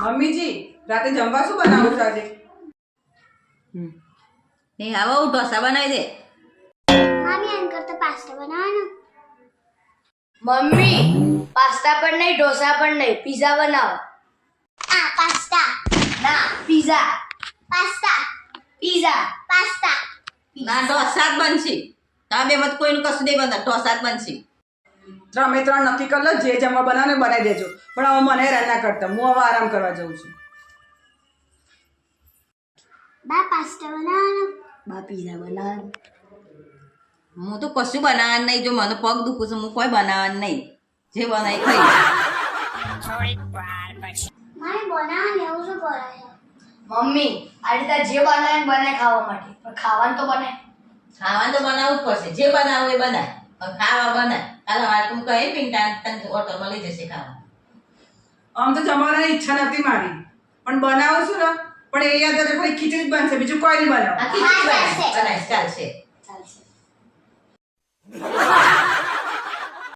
મમ્મીજી રાતે જમવા શું બનાવું છું આજે? નહીં હવે હું ઢોસા બનાવી દે. મામી એમ કરતા પાસ્તા બનાવવાનો. મમ્મી પાસ્તા પણ નહીં ઢોસા પણ નહીં પીઝા બનાવો. આ પાસ્તા ના પીઝા પાસ્તા પીઝા પાસ્તા ના ઢોસા જ બનશે. તમે મત કોઈનું કશું નહીં બનતા ઢોસા જ બનશે. તમે ત્રણ નક્કી કરી લો જે જમવા બનાવે ને બનાવી દેજો. પણ હવે મને હેરાન ના કરતા હું હવે આરામ કરવા જાઉં છું. બા પાસ્તા બનાવવાનો? બા પીઝા બનાવો હું તો કશું બનાવવાનું નહીં જો મને પગ દુખું છે હું કોઈ બનાવવાનું નહીં. જે બનાવી ખાઈ મારે બનાવવાનું એવું શું કરાય? મમ્મી આ રીતે જે બનાવે ને બનાવે ખાવા માટે. પણ ખાવાનું તો બને ખાવાનું તો બનાવવું જ પડશે. જે બનાવવું એ બનાય. પણ ખાવા બનાય. તું કહે પિંટા તને હોટલમાં લઈ જશે ખાવા. આમ તો જમવાની ઈચ્છા નથી મારી. પણ બનાવું છું ને પણ એ યાદ રાખો ખીચડી જ બનશે બીજું કોઈ નહીં બનાવ. બનાય ચાલશે.